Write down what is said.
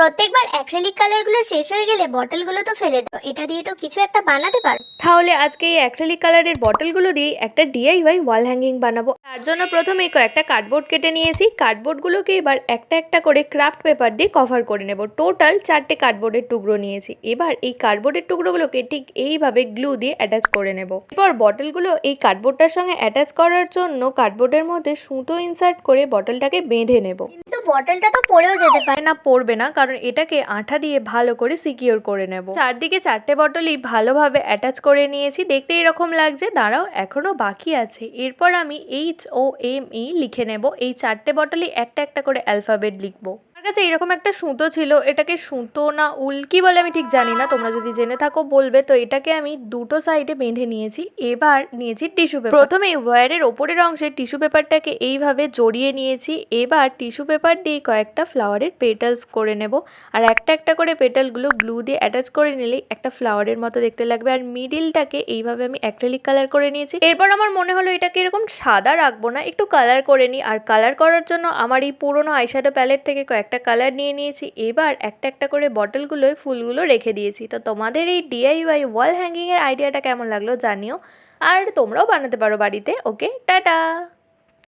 প্রত্যেকবার অ্যাক্রেলিক কালারগুলো শেষ হয়ে গেলে বটলগুলো তো ফেলে দাও। এটা দিয়ে তো কিছু একটা বানাতে পারো। তাহলে আজকে এই অ্যাক্রেলিক কালারের বটলগুলো দিয়ে একটা ডিআইওয়াই ওয়াল হ্যাঙ্গিং বানাবো। তার জন্য প্রথমে কয়েকটা কার্ডবোর্ড কেটে নিয়েছি। কার্ডবোর্ডগুলোকে এবার একটা একটা করে ক্রাফট পেপার দিয়ে কভার করে নেব। টোটাল চারটে কার্ডবোর্ডের টুকরো নিয়েছি। এবার এই কার্ডবোর্ডের টুকরোগুলোকে ঠিক এইভাবে গ্লু দিয়ে অ্যাটাচ করে নেব। এরপর বটলগুলো এই কার্ডবোর্ডটার সঙ্গে অ্যাটাচ করার জন্য কার্ডবোর্ডের মধ্যে সুতো ইনসার্ট করে বটলটাকে বেঁধে নেব। কিন্তু বটলটা তো পড়েও যেতে পারে। না পড়বে না কারণ এটাকে আঠা দিয়ে ভালো করে সিকিওর করে নেব। চারদিকে চারটে বটলই ভালোভাবে অ্যাটাচ করে নিয়েছি। দেখতে এরকম লাগছে। দাঁড়াও এখনও বাকি আছে। এরপর আমি এইচ ও এম ই লিখে নেব। এই চারটে বটলে একটা একটা করে অ্যালফাবেট লিখব। কাছে এরকম একটা সুতো ছিল, এটাকে সুতো না উল কি বলে আমি ঠিক জানি না, তোমরা যদি জেনে থাকো বলবে। তো এটাকে আমি দুটো সাইডে বেঁধে নিয়েছি, এবার নিয়েছি টিস্যু পেপার। প্রথমে ওয়্যারের ওপরের অংশে টিস্যু পেপারটাকে এইভাবে জড়িয়ে নিয়েছি, এবার টিস্যু পেপার দিয়ে কয়েকটা ফ্লাওয়ারের পেটালস করে নেব। আর একটা একটা করে পেটালগুলো গ্লু দিয়ে অ্যাটাচ করে নিলেই একটা ফ্লাওয়ারের মতো দেখতে লাগবে। আর মিডিলটাকে এইভাবে আমি অ্যাক্রেলিক কালার করে নিয়েছি। এরপর আমার মনে হলো এটাকে এরকম সাদা রাখব না, একটু কালার করে নিই। আর কালার করার জন্য আমার এই পুরোনো আইশ্যাডো প্যালেট থেকে কয়েকটা কালার নিয়ে নিয়েছি। এবার একটা একটা করে বটলগুলোয় ফুলগুলো রেখে দিয়েছি। তো তোমাদের এই ডিআইওয়াই ওয়াল হ্যাঙ্গিংয়ের আইডিয়াটা কেমন লাগল জানিও। আর তোমরাও বানাতে পারো বাড়িতে। Okay ta-ta!